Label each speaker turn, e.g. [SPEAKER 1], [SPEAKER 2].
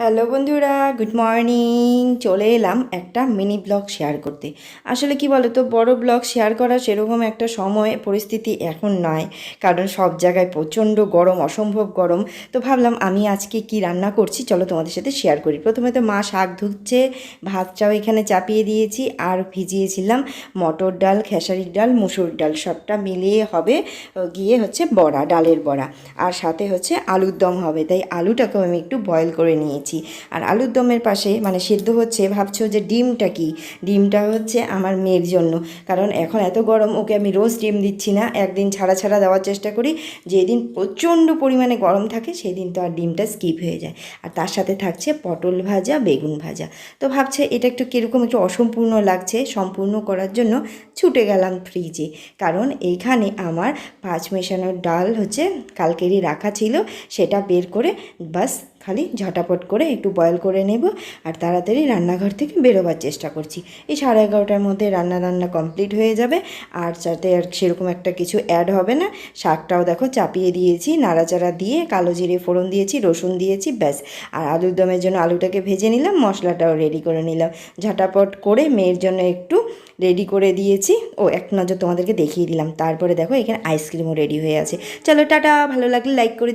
[SPEAKER 1] Hello বন্ধুরা, good morning. চলে এলাম একটা মিনি ব্লগ শেয়ার করতে। আসলে কি বলো তো বড় ব্লগ শেয়ার করা সেরকম একটা সময়, পরিস্থিতি এখন নয় কারণ সব জায়গায় প্রচণ্ড গরম, অসম্ভব গরম। তো ভাবলাম আমি আজকে কি রান্না করছি, চলো তোমাদের সাথে শেয়ার করি। প্রথমে তো মা শাক ধুচ্ছে, ভাতটাও এখানে চাপিয়ে দিয়েছি আর ভিজিয়েছিলাম। মটর ডাল, খেসারির ডাল, মুসুর ডাল সবটা মিলিয়ে হবে গিয়ে হচ্ছে বড়া, ডালের বড়া। আর সাথে হচ্ছে আলুর দম হবে, তাই আলুটাকেও আমি একটু বয়েল করে নিয়েছি আর আলুর দমের পাশে মানে সেদ্ধ হচ্ছে, ভাবছ যে ডিমটা কি? ডিমটা হচ্ছে আমার মেয়ের জন্য। কারণ এখন এত গরম, ওকে আমি রোজ ডিম দিচ্ছি না। একদিন ছাড়া ছাড়া দেওয়ার চেষ্টা করি। যেদিন প্রচণ্ড পরিমাণে গরম থাকে সেই দিন তো আর ডিমটা স্কিপ হয়ে যায়। আর তার সাথে থাকছে পটল ভাজা, বেগুন ভাজা। তো ভাবছে এটা একটু কীরকম একটু অসম্পূর্ণ লাগছে, সম্পূর্ণ করার জন্য ছুটে গেলাম ফ্রিজে কারণ এইখানে আমার পাঁচ মেশানোর ডাল হচ্ছে, কালকেরই রাখা ছিল, সেটা বের করে বাস খালি ঝটাপট করে একটু বয়েল করে নেব আর তাড়াতাড়ি রান্নাঘর থেকে বেরোবার চেষ্টা করছি। এই সাড়ে এগারোটার মধ্যে রান্না রান্না কমপ্লিট হয়ে যাবে আর যাতে আর সেরকম একটা কিছু অ্যাড হবে না। শাকটাও দেখো চাপিয়ে দিয়েছি, নাড়াচাড়া দিয়ে কালো জিরে ফোড়ন দিয়েছি, রসুন দিয়েছি, ব্যাস। আর আলুর দমের জন্য আলুটাকে ভেজে নিলাম, মশলাটাও রেডি করে নিলাম। ঝটাপট করে মেয়ের জন্য একটু রেডি করে দিয়েছি। ও এক নজর তোমাদেরকে দেখিয়ে দিলাম। তারপরে দেখো এখানে আইসক্রিমও রেডি হয়ে আছে। চলো টাটা, ভালো লাগলে লাইক করে